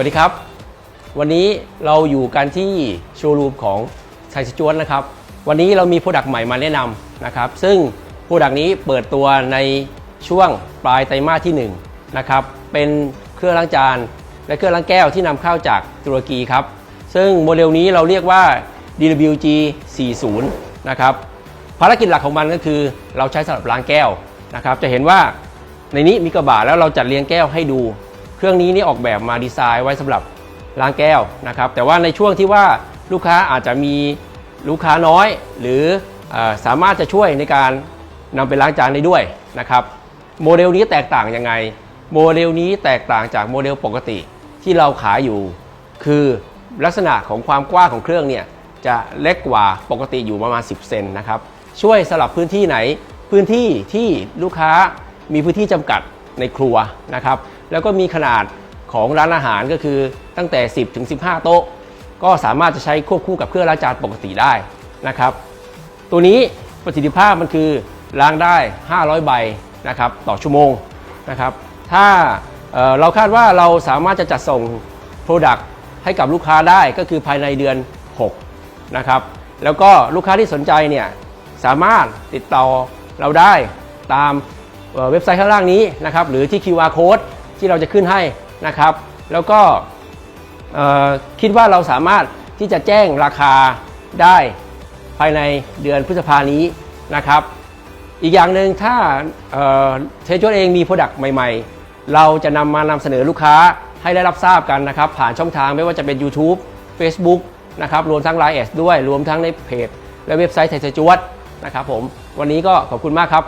วัสดีครับ วันนี้เราอยู่กันที่โชว์รูมของไทยสจวตนะครับ วันนี้เรามีโปรดักต์ใหม่มาแนะนำนะครับ ซึ่งโปรดักต์นี้เปิดตัวในช่วงปลายไตรมาสที่1นะครับ เป็นเครื่องล้างจาน และเครื่องล้างแก้วที่นำเข้าจากตุรกีครับ ซึ่งโมเดลนี้เราเรียกว่า DWG 40นะครับ ภารกิจหลักของมันก็คือเราใช้สำหรับล้างแก้วนะครับ จะเห็นว่าในนี้มีกระบะแล้วเราจัดเรียงแก้วให้ดู เครื่องนี้นี่ออกแบบมาดีไซน์ไว้สำหรับล้างแก้วนะครับ แต่ว่าในช่วงที่ว่าลูกค้าอาจจะมีลูกค้าน้อย หรืออสามารถจะช่วยในการนำไปล้างจานได้ด้วยนะครับ โมเดลนี้แตกต่างยังไง โมเดลนี้แตกต่างจากโมเดลปกติที่เราขายอยู่ คือลักษณะของความกว้างของเครื่องเนี่ยจะเล็กกว่าปกติอยู่ประมาณ 10 เซนนะครับ ช่วยสลับพื้นที่ไหน พื้นที่ที่ลูกค้ามีพื้นที่จำกัดในครัวนะครับ แล้วก็มีขนาดของร้านอาหารก็คือตั้งแต่ 10ถึง15 โต๊ะ ก็สามารถจะใช้ควบคู่กับเครื่องล้างจานปกติได้นะครับ ตัวนี้ประสิทธิภาพมันคือล้างได้ 500 ใบนะครับต่อชั่วโมงนะครับ ถ้าเเราคาดว่าเราสามารถจะจัดส่ง Product ให้กับลูกค้าได้ก็คือภายในเดือน 6 นะครับ แล้วก็ลูกค้าที่สนใจเนี่ยสามารถติดต่อเราได้ตามเเว็บไซต์ข้างล่างนี้นะครับหรือที่ QR code ที่เราจะขึ้นให้นะครับ แล้วก็คิดว่าเราสามารถที่จะแจ้งราคาได้ภายในเดือนพฤษภานี้นะครับ อีกอย่างหนึ่งถ้าเทจเองมีโปรดักต์ใหม่ๆ เราจะนำมานำเสนอลูกค้าให้ได้รับทราบกันนะครับ ผ่านช่องทางไม่ว่าจะเป็น YouTube Facebook นะครับรวมทั้ง Line แอดด้วยรวมทั้งในเพจ และเว็บไซต์ไทยสจวตนะครับผมวันนี้ก็ขอบคุณมากครับ